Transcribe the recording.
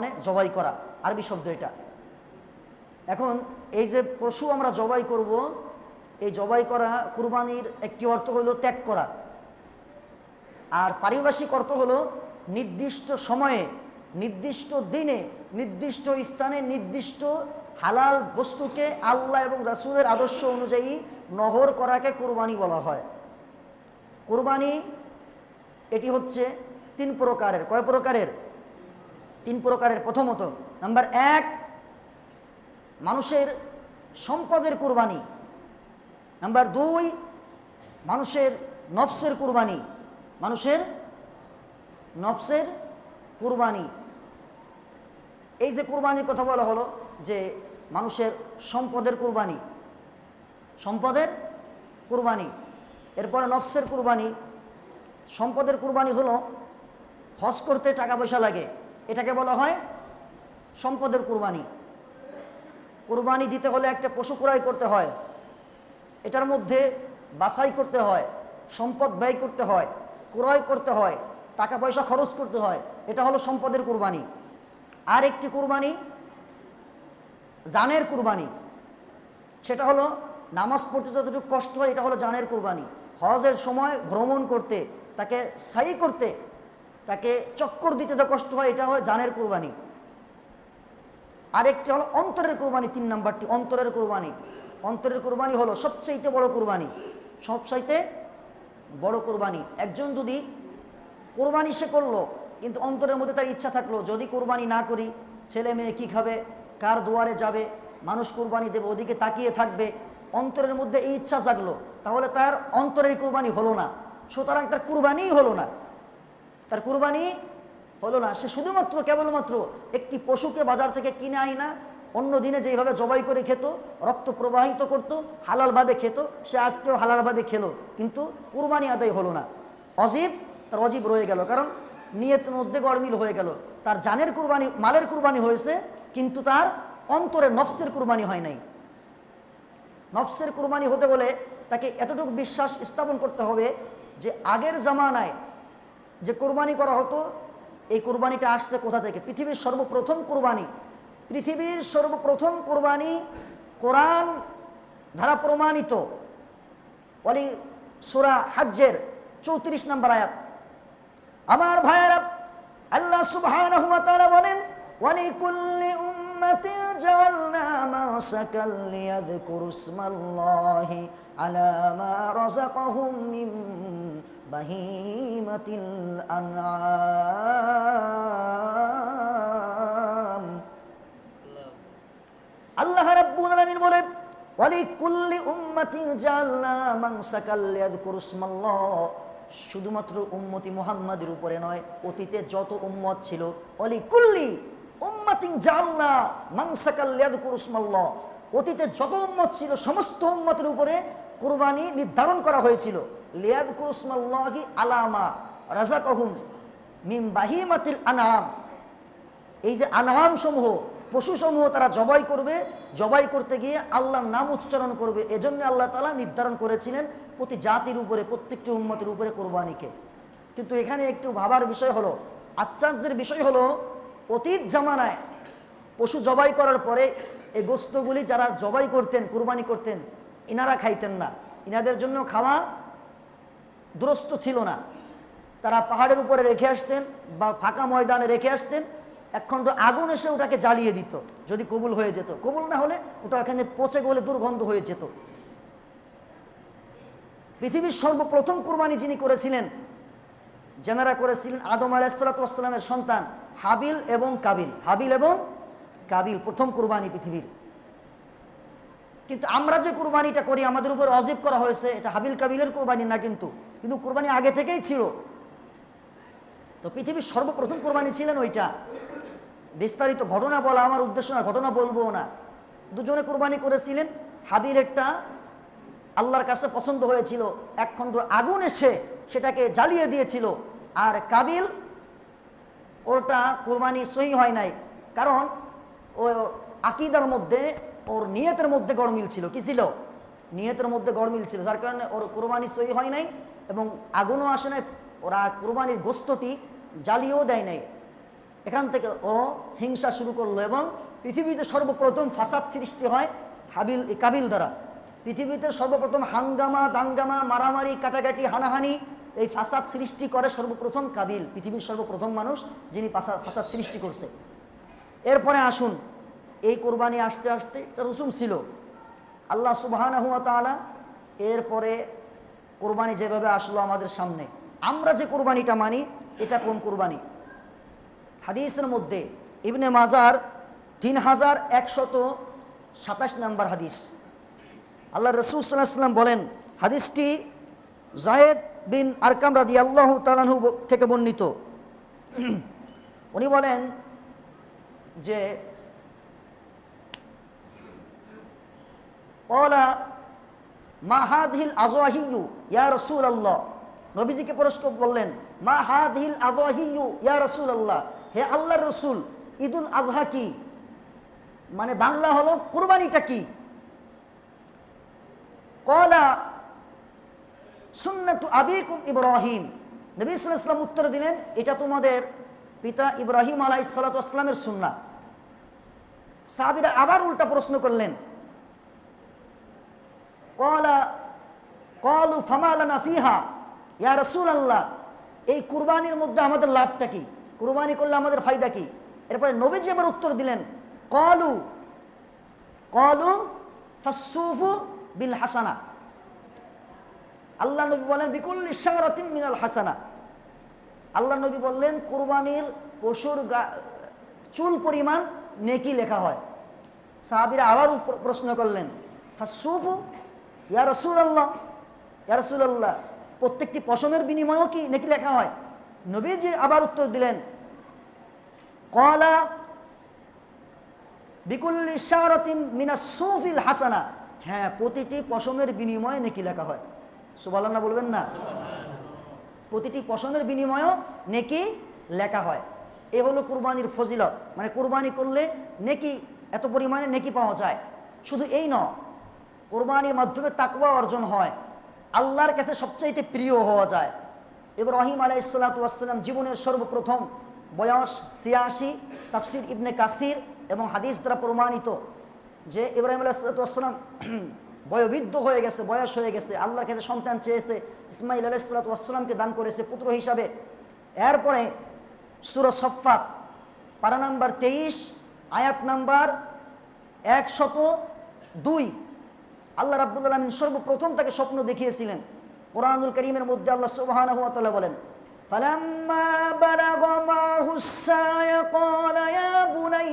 মানে জবাই করা, আরবি শব্দ এটা। এখন এই যে পশু আমরা জবাই করব, এই জবাই করা কুরবানির একটি অর্থ হলো ত্যাগ করা। আর পারিভাষিক অর্থ হলো নির্দিষ্ট সময়ে, নির্দিষ্ট দিনে, নির্দিষ্ট স্থানে, নির্দিষ্ট হালাল বস্তুকে আল্লাহ এবং রাসূলের আদর্শ অনুযায়ী নহর করাকে কুরবানি বলা হয়। কোরবানি এটি হচ্ছে তিন প্রকারের, কয় প্রকারের? তিন প্রকারের প্রথমত, নাম্বার এক, মানুষের সম্পদের কুরবানি। নাম্বার দুই, মানুষের নফসের কুরবানি। মানুষের নফসের কুরবানি। এই যে কুরবানির কথা বলা হলো যে মানুষের সম্পদের কুরবানি সম্পদের কুরবানি, এরপরে নফসের কুরবানি। সম্পদের কুরবানি হলো হজ করতে টাকা পয়সা লাগে। এটাকে বলা হয় সম্পদের কুরবানি। কুরবানি দিতে হলে একটা পশু ক্রয় করতে হয়। এটার মধ্যে বাছাই করতে হয়, সম্পদ ব্যয় করতে হয়, ক্রয় করতে হয়, টাকা পয়সা খরচ করতে হয়, এটা হলো সম্পদের কুরবানি। আর একটি কুরবানি, জানের কুরবানি। সেটা হলো নামাজ পড়তে যতটুকু কষ্ট হয়, এটা হলো জানের কুরবানি। হজের সময় ভ্রমণ করতে, তাকে সাই করতে তাকে চক্কর দিতে যা কষ্ট হয়, এটা হয় জানের কুরবানি। আরেকটি হলো অন্তরের কুরবানি, তিন নাম্বারটি, অন্তরের কুরবানি। অন্তরের কুরবানি হলো সবচাইতে বড় কুরবানি। সবচাইতে বড় কুরবানি। একজন যদি কোরবানি সে করল, কিন্তু অন্তরের মধ্যে তার ইচ্ছা থাকল, যদি কোরবানি না করি, ছেলে মেয়ে কী খাবে, কার দুয়ারে যাবে, মানুষ কোরবানি দেবে, ওদিকে তাকিয়ে থাকবে, অন্তরের মধ্যে এই ইচ্ছা জাগলো, তাহলে তার অন্তরের কুরবানি হলো না। সুতরাং তার কুরবানিই হলো না। তার কুরবানি হলো না। সে শুধুমাত্র, কেবলমাত্র একটি পশুকে বাজার থেকে কিনে আই না, অন্য দিনে যেভাবে জবাই করে খেত, রক্ত প্রবাহিত করত, হালালভাবে খেত, সে আজকেও হালালভাবে খেলো। কিন্তু কুরবানি আদায় হলো না। অজীব, তার অজীব রয়ে গেল। কারণ নিয়তের মধ্যে গড়মিল হয়ে গেল। তার জানের কুরবানি, মালের কুরবানি হয়েছে, কিন্তু তার অন্তরে নফসের কুরবানি হয় নাই। নফসের কুরবানি হতে হলে তাকে এতটুকু বিশ্বাস স্থাপন করতে হবে যে আগের জামানায় যে কোরবানি করা হতো, এই কোরবানিটা আসছে কোথা থেকে? পৃথিবীর সর্বপ্রথম কোরবানি। পৃথিবীর সর্বপ্রথম কোরবানি কোরআন ধারা প্রমাণিত। অলি সুরা হাজ্যের চৌত্রিশ নম্বর আয়াত। আমার ভাইয়েরা, আল্লাহ তাআলা বলেন ওয়ালিকুল্লি বাহিমাতিল আনআম। আল্লাহ রাব্বুল আলামিন বলে, ওয়ালিকুল্লি উম্মাতিন জাআলনা মাসাকাল লিয়াযকুরু ইসমাল্লাহ। শুধুমাত্র উম্মতি মুহাম্মাদের উপরে নয়, অতীতে যত উম্মত ছিল অলি কুল্লি উম্মাতিন জাল্লা মাংসাকাল লিয়াদকুরুসমাল্লাহ অতীতে যত উম্মত ছিল, সমস্ত উম্মতের উপরে কুরবানি নির্ধারণ করা হয়েছিল। লিয়াদকুরুসমাল্লাহি আলামা রাজাকহুম মিন বাহিমাতিল আনাম এই যে আনহাম সমূহ পশুসমূহ তারা জবাই করবে, জবাই করতে গিয়ে আল্লাহর নাম উচ্চারণ করবে। এজন্য আল্লাহ তালা নির্ধারণ করেছিলেন প্রতি জাতির উপরে, প্রত্যেকটি উম্মতের উপরে কোরবানিকে। কিন্তু এখানে একটু ভাবার বিষয় হলো আশ্চর্যের বিষয় হলো, অতীত জামানায় পশু জবাই করার পরে এই গোস্তগুলি যারা জবাই করতেন, কুরবানি করতেন, ইনারা খাইতেন না। ইনাদের জন্য খাওয়া দুরস্ত ছিল না। তারা পাহাড়ের উপরে রেখে আসতেন বা ফাঁকা ময়দানে রেখে আসতেন। একখণ্ড আগুন এসে ওটাকে জ্বালিয়ে দিত, যদি কবুল হয়ে যেত। কবুল না হলে ওটা এখানে পচে গেলে দুর্গন্ধ হয়ে যেত। পৃথিবীর সর্বপ্রথম কুরবানি যিনি করেছিলেন, যেনারা করেছিলেন আদম আলাহিসাল্লামের সন্তান, হাবিল এবং কাবিল। হাবিল এবং কাবিল, প্রথম কুরবানি পৃথিবীর। কিন্তু আমরা যে কুরবানিটা করি, আমাদের উপর অজীব করা হয়েছে, এটা হাবিল কাবিলের কুরবানি না কিন্তু। কিন্তু কুরবানি আগে থেকেই ছিল। তো পৃথিবীর সর্বপ্রথম কোরবানি ছিলেন ওইটা। বিস্তারিত ঘটনা বলা আমার উদ্দেশ্য না, ঘটনা বলব না। দুজনে কোরবানি করেছিলেন, হাবিলেরটা আল্লাহর কাছে পছন্দ হয়েছিল। এক খণ্ড আগুন এসে সেটাকে জ্বালিয়ে দিয়েছিল। আর কাবিল, ওরটা কোরবানি সহি হয় নাই। কারণ ও আকিদার মধ্যে, ওর নিয়তের মধ্যে গড়মিল ছিল। কি ছিল? নিয়তের মধ্যে গড়মিল ছিল। যার কারণে ওর কোরবানি সহি হয় নাই। এবং আগুনও আসে নাই। ওরা কোরবানির গোস্তটি জ্বালিয়েও দেয় নাই। এখান থেকে ও হিংসা শুরু করল এবং পৃথিবীতে সর্বপ্রথম ফাসাদ সৃষ্টি হয় হাবিল কাবিল দ্বারা। পৃথিবীতে সর্বপ্রথম হাঙ্গামা, দাঙ্গামা, মারামারি, কাটাকাটি, হানাহানি এই ফাসাদ সৃষ্টি করে সর্বপ্রথম কাবিল, পৃথিবীর সর্বপ্রথম মানুষ যিনি ফাসাদ সৃষ্টি করছে। এরপরে আসুন, এই কোরবানি আসতে আসতে একটা রসুম ছিল। আল্লাহ সুবাহানা হুয়া তালা এরপরে কোরবানি যেভাবে আসলো আমাদের সামনে। আমরা যে কোরবানিটা মানি, এটা কোন কোরবানি? হাদিসের মধ্যে ইবনে মাজার তিন হাজার একশত সাতাশ নম্বর হাদিস। আল্লাহ রসুল সাল্লাহ সাল্লাম বলেন, হাদিসটি জায়েদ বিন আরকাম রাদি আল্লাহ তালাহু থেকে বর্ণিত। উনি বলেন যে মা হাদহিল ইয়া রসুল আল্লাহ নবীজিকে পুরস্কার বললেন, মা হাদহিল আজওয়াহিয়ু ইয়া রসুল আল্লাহ হে আল্লাহর রসুল, ঈদুল আজহা কি? মানে বাংলা হলো কুরবানিটা কি? কলা সুন্নাতু আবিকুম ইব্রাহিম। নবী সাল্লাম উত্তর দিলেন, এটা তোমাদের পিতা ইব্রাহিম আলাহ সালাতামের সুন্না সাহাবিরা আবার উল্টা প্রশ্ন করলেন কলা কলু ফামালানা ফিহা ইয়া রসুল আল্লাহ এই কুরবানির মধ্যে আমাদের লাভটা কি? কুরবানি করলে আমাদের ফায়দা কি? এরপরে নবীজি আবার উত্তর দিলেন, কলু কলু বিল হাসানা। আল্লাহ নবী বলেন বিকুল ইশারাতিন মিনাল হাসানা। আল্লাহ নবী বললেন, কোরবানির পশুর চুল পরিমাণ নেকি লেখা হয়। সাহাবিরা আবার প্রশ্ন করলেন ফাসুফু ইয়া রসুল আল্লাহ ইয়া রসুল আল্লাহ প্রত্যেকটি পশমের বিনিময়েও কি নাকি লেখা হয়? নবীজি আবার উত্তর দিলেন কলা বিকুল ইশারতিন মিনা সুফিল হাসানা। হ্যাঁ প্রতিটি পশমের বিনিময়ে নেকি লেখা হয়। সুবহানাল্লাহ বলবেন না। প্রতিটি পশমের বিনিময়েও নেকি লেখা হয়। এ হলো কুরবানির ফজিলত। মানে কুরবানি করলে নেকি এত পরিমাণে নেকি পাওয়া যায়? শুধু এই ন কোরবানির মাধ্যমে তাকওয়া অর্জন হয়, আল্লাহর কাছে সবচাইতে প্রিয় হওয়া যায়। ইব্রাহিম আলাই সাল্লাতাম জীবনের সর্বপ্রথম বয়স ছিয়াশি, তাফসির ইবনে কাসির এবং হাদিস দ্বারা প্রমাণিত যে ইব্রাহিম আলাহ সাল্লাতাম বয়োবৃদ্ধ হয়ে গেছে, বয়স হয়ে গেছে, আল্লাহর কাছে সন্তান চেয়েছে ইসমাইল আলাইসালাতামকে দান করেছে পুত্র হিসাবে। এরপরে সুর সফাত পারা নাম্বার তেইশ, আয়াত নাম্বার একশত দুই। আল্লাহ রাব্বুল আলমিন সর্বপ্রথম তাকে স্বপ্ন দেখিয়েছিলেন কোরআনুল করিমের মধ্যে আল্লাহ সুবহান বলেন فلما بلغ معه السعي قال يا بني